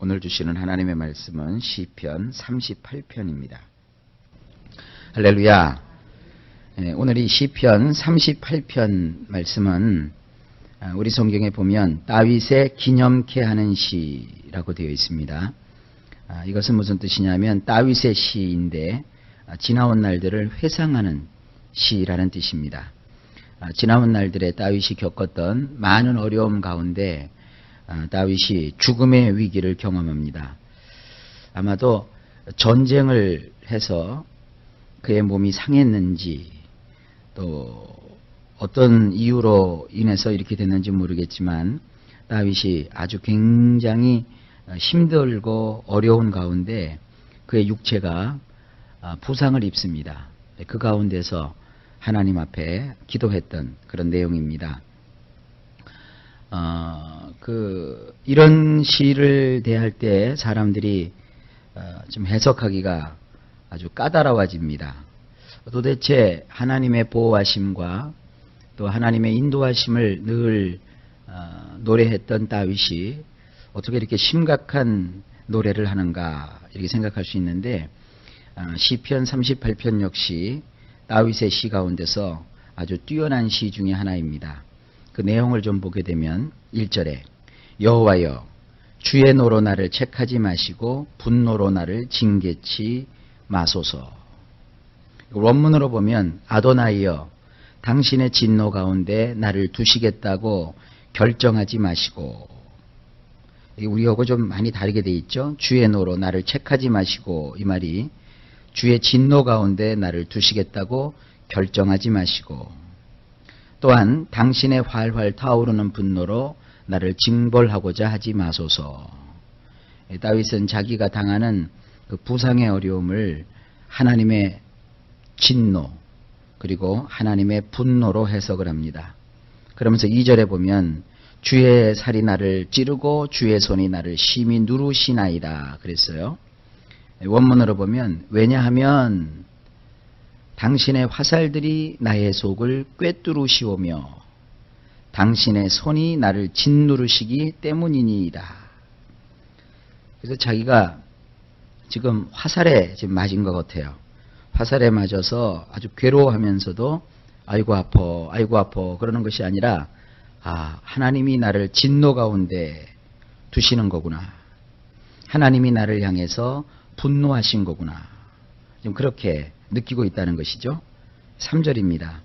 오늘 주시는 하나님의 말씀은 시편 38편입니다. 할렐루야. 예, 오늘 이 시편 38편 말씀은 아, 우리 성경에 보면 다윗의 기념케 하는 시라고 되어 있습니다. 아, 이것은 무슨 뜻이냐면 다윗의 시인데 아, 지나온 날들을 회상하는 시라는 뜻입니다. 아, 지나온 날들에 다윗이 겪었던 많은 어려움 가운데 아, 다윗이 죽음의 위기를 경험합니다. 아마도 전쟁을 해서 그의 몸이 상했는지 또 어떤 이유로 인해서 이렇게 됐는지 모르겠지만 다윗이 아주 굉장히 힘들고 어려운 가운데 그의 육체가 아, 부상을 입습니다. 그 가운데서 하나님 앞에 기도했던 그런 내용입니다. 어, 그 이런 시를 대할 때 사람들이 어, 좀 해석하기가 아주 까다로워집니다. 도대체 하나님의 보호하심과 또 하나님의 인도하심을 늘 어, 노래했던 다윗이 어떻게 이렇게 심각한 노래를 하는가 이렇게 생각할 수 있는데 어, 시편 38편 역시 다윗의 시 가운데서 아주 뛰어난 시 중의 하나입니다. 그 내용을 좀 보게 되면 1절에 여호와여 주의 노로 나를 책하지 마시고 분노로 나를 징계치 마소서. 원문으로 보면 아도나이여 당신의 진노 가운데 나를 두시겠다고 결정하지 마시고 우리하고 좀 많이 다르게 돼 있죠. 주의 노로 나를 책하지 마시고 이 말이 주의 진노 가운데 나를 두시겠다고 결정하지 마시고 또한 당신의 활활 타오르는 분노로 나를 징벌하고자 하지 마소서. 다윗은 자기가 당하는 그 부상의 어려움을 하나님의 진노 그리고 하나님의 분노로 해석을 합니다. 그러면서 2절에 보면 주의 살이 나를 찌르고 주의 손이 나를 심히 누르시나이다 그랬어요. 원문으로 보면 왜냐하면 당신의 화살들이 나의 속을 꿰뚫으시오며 당신의 손이 나를 짓누르시기 때문이니이다. 그래서 자기가 지금 화살에 지금 맞은 것 같아요. 화살에 맞아서 아주 괴로워하면서도 아이고 아퍼, 아이고 아퍼 그러는 것이 아니라 아 하나님이 나를 진노 가운데 두시는 거구나. 하나님이 나를 향해서 분노하신 거구나. 좀 그렇게 느끼고 있다는 것이죠. 3절입니다.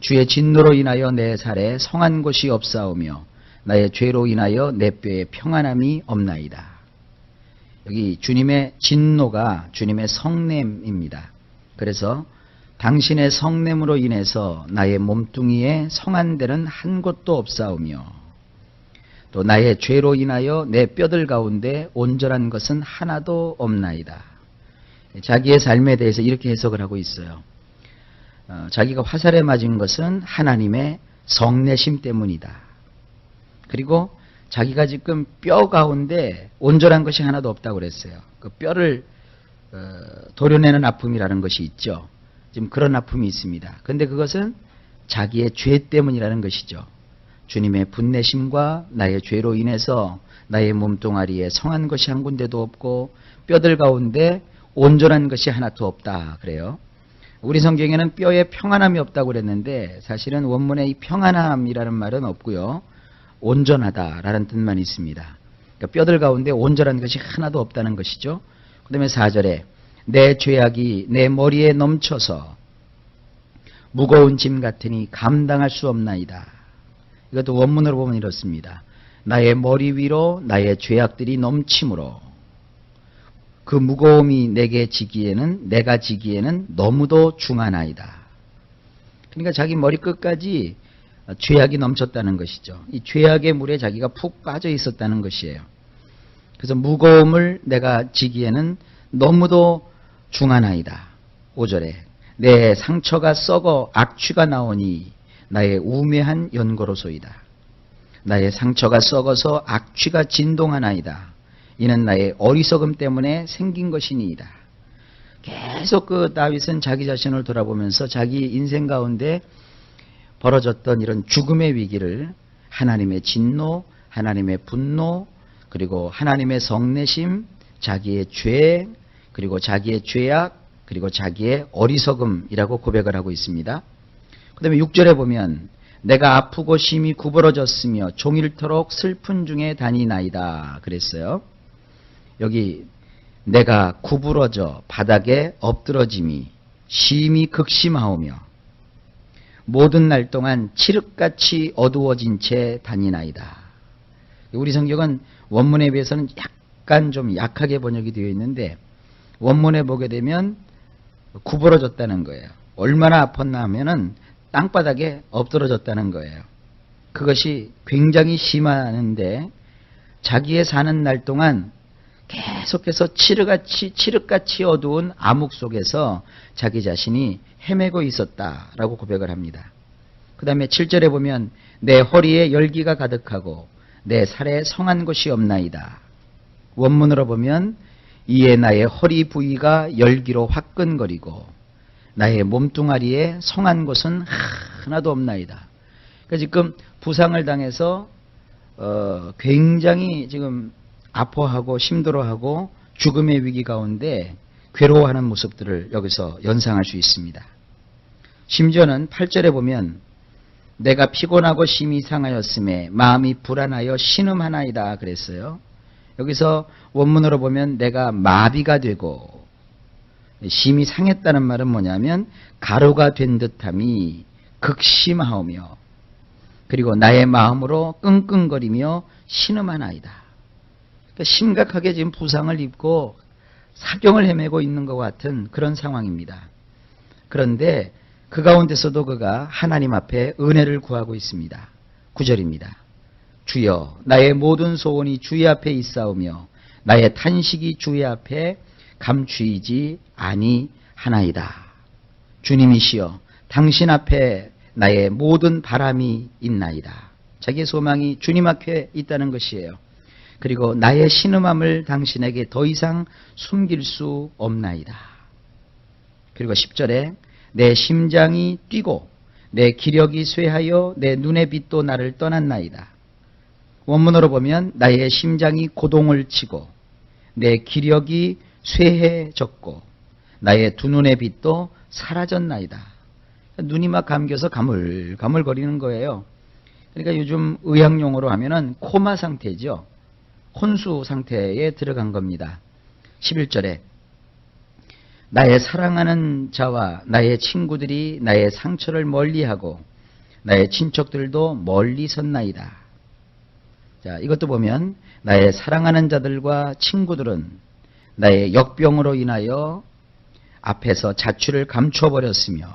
주의 진노로 인하여 내 살에 성한 곳이 없사오며 나의 죄로 인하여 내 뼈에 평안함이 없나이다. 여기 주님의 진노가 주님의 성냄입니다. 그래서 당신의 성냄으로 인해서 나의 몸뚱이에 성한 데는 한 곳도 없사오며 또 나의 죄로 인하여 내 뼈들 가운데 온전한 것은 하나도 없나이다. 자기의 삶에 대해서 이렇게 해석을 하고 있어요. 어, 자기가 화살에 맞은 것은 하나님의 성내심 때문이다. 그리고 자기가 지금 뼈 가운데 온전한 것이 하나도 없다고 그랬어요. 그 뼈를 어, 도려내는 아픔이라는 것이 있죠. 지금 그런 아픔이 있습니다. 그런데 그것은 자기의 죄 때문이라는 것이죠. 주님의 분내심과 나의 죄로 인해서 나의 몸뚱아리에 성한 것이 한 군데도 없고 뼈들 가운데 온전한 것이 하나도 없다 그래요. 우리 성경에는 뼈에 평안함이 없다고 그랬는데 사실은 원문에 이 평안함이라는 말은 없고요. 온전하다라는 뜻만 있습니다. 그러니까 뼈들 가운데 온전한 것이 하나도 없다는 것이죠. 그 다음에 4절에 내 죄악이 내 머리에 넘쳐서 무거운 짐 같으니 감당할 수 없나이다. 이것도 원문으로 보면 이렇습니다. 나의 머리 위로 나의 죄악들이 넘침으로 그 무거움이 내게 지기에는 내가 지기에는 너무도 중하나이다. 그러니까 자기 머리 끝까지 죄악이 넘쳤다는 것이죠. 이 죄악의 물에 자기가 푹 빠져 있었다는 것이에요. 그래서 무거움을 내가 지기에는 너무도 중하나이다. 5절에 내 상처가 썩어 악취가 나오니 나의 우매한 연고로소이다. 나의 상처가 썩어서 악취가 진동하나이다. 이는 나의 어리석음 때문에 생긴 것이니이다. 계속 그 다윗은 자기 자신을 돌아보면서 자기 인생 가운데 벌어졌던 이런 죽음의 위기를 하나님의 진노, 하나님의 분노, 그리고 하나님의 성내심, 자기의 죄, 그리고 자기의 죄악, 그리고 자기의 어리석음이라고 고백을 하고 있습니다. 그 다음에 6절에 보면 내가 아프고 심히 구부러졌으며 종일토록 슬픈 중에 다니나이다 그랬어요. 여기 내가 구부러져 바닥에 엎드러짐이 심히 극심하오며 모든 날 동안 칠흑같이 어두워진 채 다니나이다. 우리 성경은 원문에 비해서는 약간 좀 약하게 번역이 되어 있는데 원문에 보게 되면 구부러졌다는 거예요. 얼마나 아팠나 하면은 땅바닥에 엎드러졌다는 거예요. 그것이 굉장히 심하는데 자기의 사는 날 동안 계속해서 칠흑같이 칠흑같이 어두운 암흑 속에서 자기 자신이 헤매고 있었다라고 고백을 합니다. 그 다음에 7절에 보면 내 허리에 열기가 가득하고 내 살에 성한 곳이 없나이다. 원문으로 보면 이에 나의 허리 부위가 열기로 화끈거리고 나의 몸뚱아리에 성한 곳은 하나도 없나이다. 그러니까 지금 부상을 당해서 어, 굉장히 지금 아파하고 힘들어하고 죽음의 위기 가운데 괴로워하는 모습들을 여기서 연상할 수 있습니다. 심지어는 8절에 보면 내가 피곤하고 심히 상하였음에 마음이 불안하여 신음하나이다 그랬어요. 여기서 원문으로 보면 내가 마비가 되고 심히 상했다는 말은 뭐냐면 가루가 된 듯함이 극심하오며 그리고 나의 마음으로 끙끙거리며 신음하나이다. 심각하게 지금 부상을 입고 사경을 헤매고 있는 것 같은 그런 상황입니다. 그런데 그 가운데서도 그가 하나님 앞에 은혜를 구하고 있습니다. 9절입니다. 주여 나의 모든 소원이 주의 앞에 있사오며 나의 탄식이 주의 앞에 감추이지 아니하나이다. 주님이시여 당신 앞에 나의 모든 바람이 있나이다. 자기의 소망이 주님 앞에 있다는 것이에요. 그리고 나의 신음함을 당신에게 더 이상 숨길 수 없나이다. 그리고 10절에 내 심장이 뛰고 내 기력이 쇠하여 내 눈의 빛도 나를 떠났나이다. 원문으로 보면 나의 심장이 고동을 치고 내 기력이 쇠해졌고 나의 두 눈의 빛도 사라졌나이다. 눈이 막 감겨서 가물가물거리는 거예요. 그러니까 요즘 의학용어로 하면은 코마 상태죠. 혼수 상태에 들어간 겁니다. 11절에 나의 사랑하는 자와 나의 친구들이 나의 상처를 멀리하고 나의 친척들도 멀리 섰나이다. 자, 이것도 보면 나의 사랑하는 자들과 친구들은 나의 역병으로 인하여 앞에서 자취를 감춰버렸으며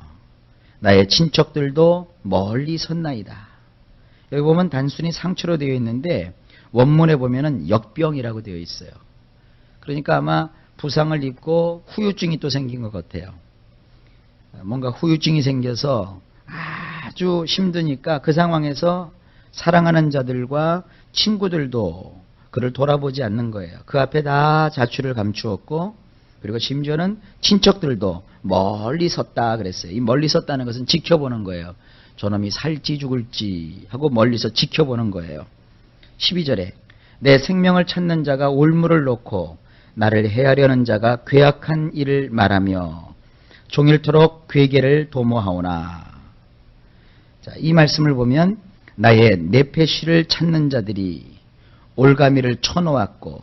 나의 친척들도 멀리 섰나이다. 여기 보면 단순히 상처로 되어 있는데 원문에 보면은 역병이라고 되어 있어요. 그러니까 아마 부상을 입고 후유증이 또 생긴 것 같아요. 뭔가 후유증이 생겨서 아주 힘드니까 그 상황에서 사랑하는 자들과 친구들도 그를 돌아보지 않는 거예요. 그 앞에 다 자취를 감추었고 그리고 심지어는 친척들도 멀리 섰다 그랬어요. 이 멀리 섰다는 것은 지켜보는 거예요. 저놈이 살지 죽을지 하고 멀리서 지켜보는 거예요. 12절에 내 생명을 찾는 자가 올무를 놓고 나를 해하려는 자가 괴악한 일을 말하며 종일토록 괴계를 도모하오나 자, 이 말씀을 보면 나의 내패시를 찾는 자들이 올가미를 쳐놓았고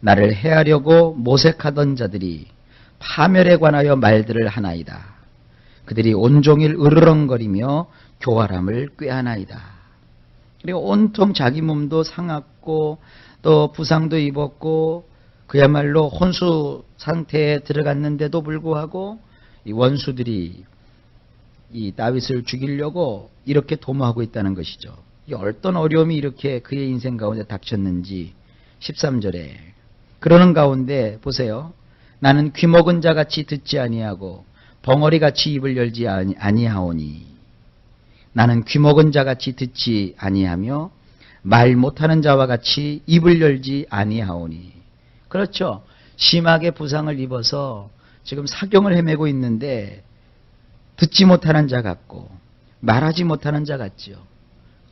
나를 해하려고 모색하던 자들이 파멸에 관하여 말들을 하나이다. 그들이 온종일 으르렁거리며 교활함을 꾀하나이다. 그리고 온통 자기 몸도 상했고 또 부상도 입었고 그야말로 혼수 상태에 들어갔는데도 불구하고 이 원수들이 이 다윗을 죽이려고 이렇게 도모하고 있다는 것이죠. 이 어떤 어려움이 이렇게 그의 인생 가운데 닥쳤는지 13절에 그러는 가운데 보세요. 나는 귀먹은 자 같이 듣지 아니하고 벙어리 같이 입을 열지 아니하오니 나는 귀먹은 자 같이 듣지 아니하며 말 못하는 자와 같이 입을 열지 아니하오니 그렇죠. 심하게 부상을 입어서 지금 사경을 헤매고 있는데 듣지 못하는 자 같고 말하지 못하는 자 같지요.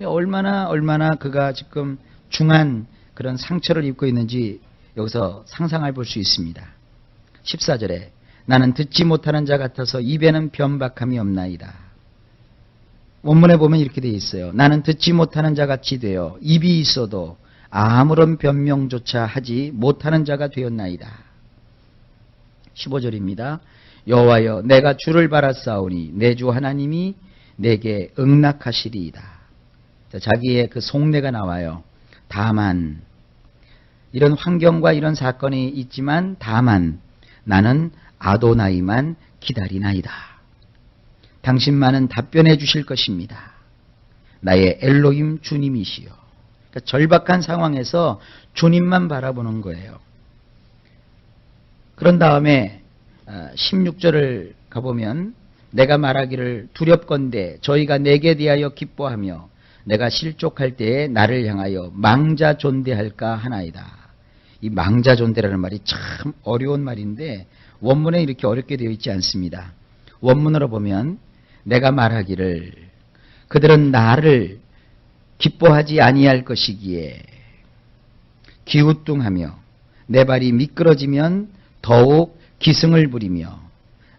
얼마나 얼마나 그가 지금 중한 그런 상처를 입고 있는지 여기서 상상해 볼 수 있습니다. 14절에 나는 듣지 못하는 자 같아서 입에는 변박함이 없나이다. 원문에 보면 이렇게 되어 있어요. 나는 듣지 못하는 자 같이 되어 입이 있어도 아무런 변명조차 하지 못하는 자가 되었나이다. 15절입니다. 여호와여 내가 주를 바라싸우니 내 주 하나님이 내게 응낙하시리이다. 자, 자기의 그 속내가 나와요. 다만 이런 환경과 이런 사건이 있지만 다만 나는 아도나이만 기다리나이다. 당신만은 답변해 주실 것입니다. 나의 엘로힘 주님이시여. 그러니까 절박한 상황에서 주님만 바라보는 거예요. 그런 다음에 16절을 가보면 내가 말하기를 두렵건대 저희가 내게 대하여 기뻐하며 내가 실족할 때에 나를 향하여 망자 존대할까 하나이다. 이 망자 존대라는 말이 참 어려운 말인데 원문에 이렇게 어렵게 되어 있지 않습니다. 원문으로 보면 내가 말하기를 그들은 나를 기뻐하지 아니할 것이기에 기우뚱하며 내 발이 미끄러지면 더욱 기승을 부리며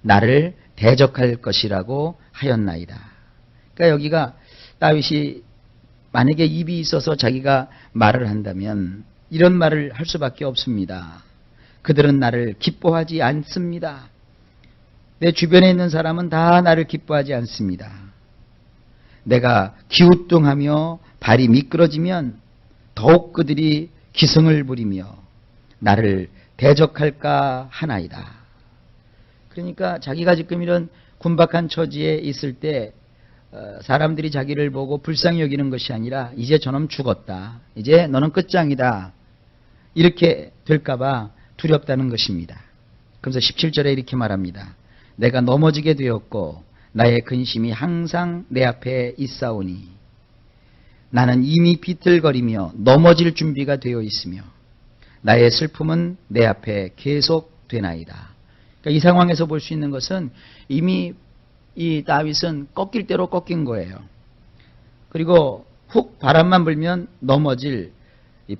나를 대적할 것이라고 하였나이다. 그러니까 여기가 다윗이 만약에 입이 있어서 자기가 말을 한다면 이런 말을 할 수밖에 없습니다. 그들은 나를 기뻐하지 않습니다. 내 주변에 있는 사람은 다 나를 기뻐하지 않습니다. 내가 기우뚱하며 발이 미끄러지면 더욱 그들이 기승을 부리며 나를 대적할까 하나이다. 그러니까 자기가 지금 이런 군박한 처지에 있을 때 어, 사람들이 자기를 보고 불쌍히 여기는 것이 아니라 이제 저놈 죽었다. 이제 너는 끝장이다. 이렇게 될까봐 두렵다는 것입니다. 그래서 17절에 이렇게 말합니다. 내가 넘어지게 되었고 나의 근심이 항상 내 앞에 있사오니 나는 이미 비틀거리며 넘어질 준비가 되어 있으며 나의 슬픔은 내 앞에 계속 되나이다. 그러니까 이 상황에서 볼 수 있는 것은 이미 이 다윗은 꺾일 대로 꺾인 거예요. 그리고 훅 바람만 불면 넘어질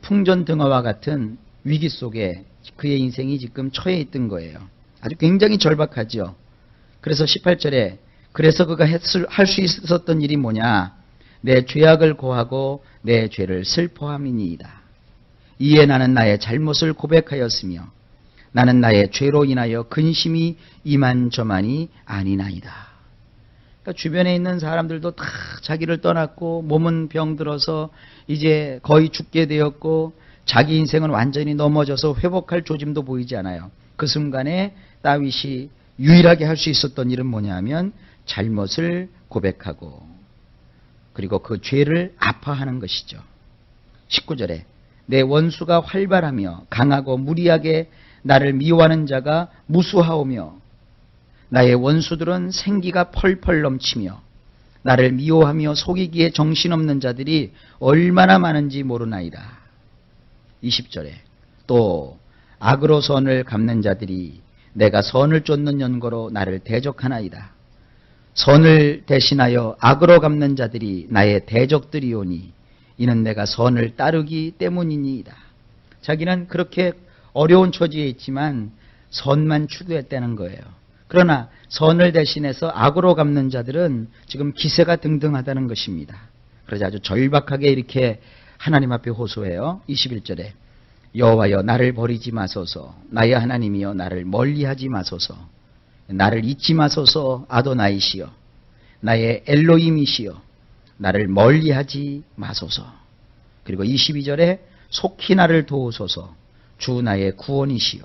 풍전등화와 같은 위기 속에 그의 인생이 지금 처해 있던 거예요. 아주 굉장히 절박하죠. 그래서 18절에 그래서 그가 할 수 있었던 일이 뭐냐? 내 죄악을 고하고 내 죄를 슬퍼함이니이다. 이에 나는 나의 잘못을 고백하였으며 나는 나의 죄로 인하여 근심이 이만저만이 아니나이다. 그러니까 주변에 있는 사람들도 다 자기를 떠났고 몸은 병들어서 이제 거의 죽게 되었고 자기 인생은 완전히 넘어져서 회복할 조짐도 보이지 않아요. 그 순간에 다윗이 유일하게 할 수 있었던 일은 뭐냐면 잘못을 고백하고 그리고 그 죄를 아파하는 것이죠. 19절에 내 원수가 활발하며 강하고 무리하게 나를 미워하는 자가 무수하오며 나의 원수들은 생기가 펄펄 넘치며 나를 미워하며 속이기에 정신없는 자들이 얼마나 많은지 모르나이다. 20절에 또 악으로 선을 갚는 자들이 내가 선을 쫓는 연고로 나를 대적하나이다. 선을 대신하여 악으로 갚는 자들이 나의 대적들이오니 이는 내가 선을 따르기 때문이니이다. 자기는 그렇게 어려운 처지에 있지만 선만 추구했다는 거예요. 그러나 선을 대신해서 악으로 갚는 자들은 지금 기세가 등등하다는 것입니다. 그래서 아주 절박하게 이렇게 하나님 앞에 호소해요. 21절에 여호와여 나를 버리지 마소서. 나의 하나님이여 나를 멀리하지 마소서. 나를 잊지 마소서 아도나이시여. 나의 엘로임이시여 나를 멀리하지 마소서. 그리고 22절에 속히 나를 도우소서. 주 나의 구원이시여.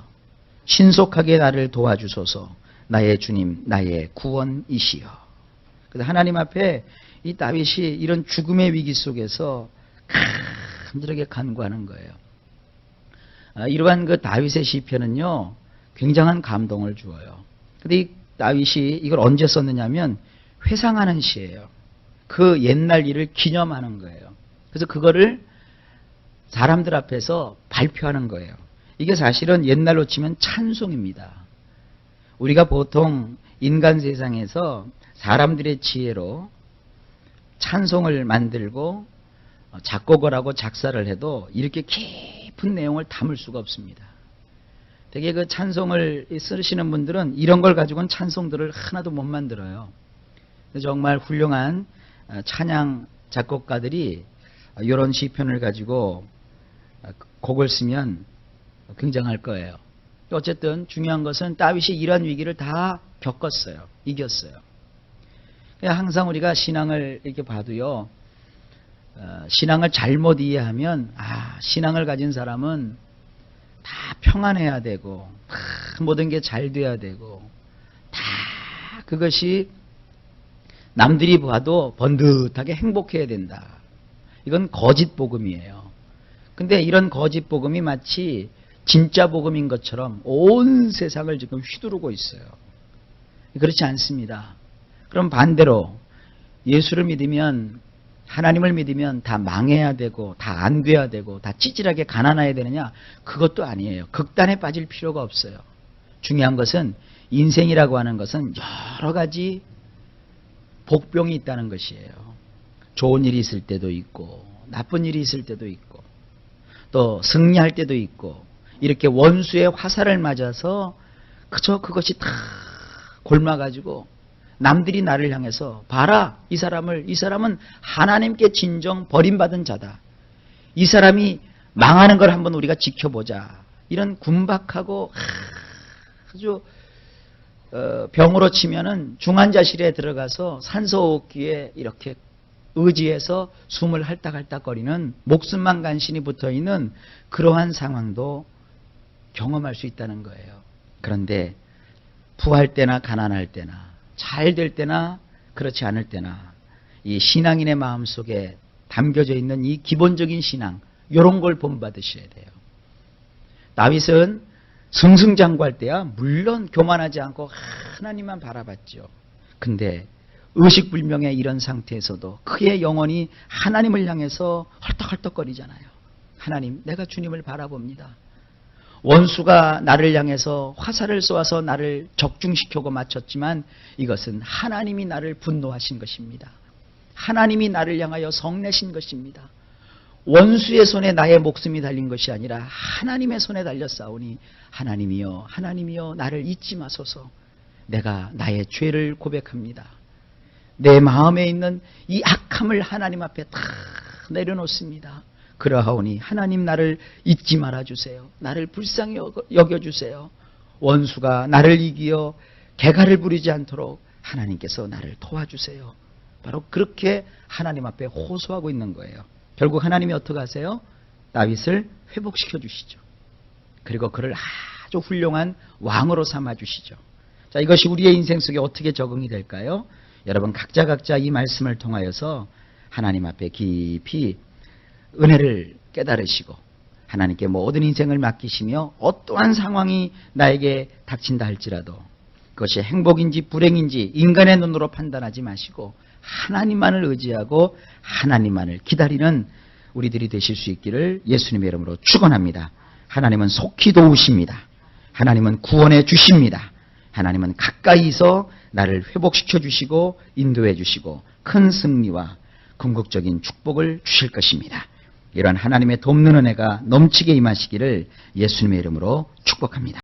신속하게 나를 도와주소서. 나의 주님 나의 구원이시여. 그래서 하나님 앞에 이 다윗이 이런 죽음의 위기 속에서 간절하게 간구하는 거예요. 아, 이러한 그 다윗의 시편은요 굉장한 감동을 주어요. 근데 이 다윗이 이걸 언제 썼느냐면 회상하는 시예요. 그 옛날 일을 기념하는 거예요. 그래서 그거를 사람들 앞에서 발표하는 거예요. 이게 사실은 옛날로 치면 찬송입니다. 우리가 보통 인간 세상에서 사람들의 지혜로 찬송을 만들고 어, 작곡을 하고 작사를 해도 이렇게 깊은 내용을 담을 수가 없습니다. 되게 그 찬송을 쓰시는 분들은 이런 걸 가지고는 찬송들을 하나도 못 만들어요. 정말 훌륭한 어, 찬양 작곡가들이 이런 시편을 가지고 어, 곡을 쓰면 굉장할 거예요. 어쨌든 중요한 것은 다윗이 이런 위기를 다 겪었어요. 이겼어요. 항상 우리가 신앙을 이렇게 봐도요. 어, 신앙을 잘못 이해하면 아 신앙을 가진 사람은 다 평안해야 되고 다 모든 게 잘 돼야 되고 다 그것이 남들이 봐도 번듯하게 행복해야 된다. 이건 거짓 복음이에요. 근데 이런 거짓 복음이 마치 진짜 복음인 것처럼 온 세상을 지금 휘두르고 있어요. 그렇지 않습니다. 그럼 반대로 예수를 믿으면 하나님을 믿으면 다 망해야 되고 다 안 돼야 되고 다 찌질하게 가난해야 되느냐? 그것도 아니에요. 극단에 빠질 필요가 없어요. 중요한 것은 인생이라고 하는 것은 여러 가지 복병이 있다는 것이에요. 좋은 일이 있을 때도 있고 나쁜 일이 있을 때도 있고 또 승리할 때도 있고 이렇게 원수의 화살을 맞아서 그저 그것이 다 골마가지고 남들이 나를 향해서 봐라 이 사람을 이 사람은 하나님께 진정 버림받은 자다. 이 사람이 망하는 걸 한번 우리가 지켜보자. 이런 군박하고 아주 어, 병으로 치면은 중환자실에 들어가서 산소호흡기에 이렇게 의지해서 숨을 할딱할딱거리는 목숨만 간신히 붙어 있는 그러한 상황도 경험할 수 있다는 거예요. 그런데 부할 때나 가난할 때나 잘 될 때나 그렇지 않을 때나 이 신앙인의 마음 속에 담겨져 있는 이 기본적인 신앙 이런 걸 본받으셔야 돼요. 다윗은 승승장구할 때야 물론 교만하지 않고 하나님만 바라봤죠. 근데 의식불명의 이런 상태에서도 그의 영혼이 하나님을 향해서 헐떡헐떡거리잖아요. 하나님, 내가 주님을 바라봅니다. 원수가 나를 향해서 화살을 쏘아서 나를 적중시키고 맞췄지만 이것은 하나님이 나를 분노하신 것입니다. 하나님이 나를 향하여 성내신 것입니다. 원수의 손에 나의 목숨이 달린 것이 아니라 하나님의 손에 달렸사오니 하나님이여 하나님이여 나를 잊지 마소서 내가 나의 죄를 고백합니다. 내 마음에 있는 이 악함을 하나님 앞에 다 내려놓습니다. 그러하오니 하나님 나를 잊지 말아 주세요. 나를 불쌍히 여겨 주세요. 원수가 나를 이기어 개가를 부리지 않도록 하나님께서 나를 도와주세요. 바로 그렇게 하나님 앞에 호소하고 있는 거예요. 결국 하나님이 어떻게 하세요? 다윗을 회복시켜 주시죠. 그리고 그를 아주 훌륭한 왕으로 삼아 주시죠. 자, 이것이 우리의 인생 속에 어떻게 적응이 될까요? 여러분 각자 각자 이 말씀을 통하여서 하나님 앞에 깊이 은혜를 깨달으시고 하나님께 모든 인생을 맡기시며 어떠한 상황이 나에게 닥친다 할지라도 그것이 행복인지 불행인지 인간의 눈으로 판단하지 마시고 하나님만을 의지하고 하나님만을 기다리는 우리들이 되실 수 있기를 예수님의 이름으로 축원합니다. 하나님은 속히 도우십니다. 하나님은 구원해 주십니다. 하나님은 가까이서 나를 회복시켜 주시고 인도해 주시고 큰 승리와 궁극적인 축복을 주실 것입니다. 이러한 하나님의 돕는 은혜가 넘치게 임하시기를 예수님의 이름으로 축복합니다.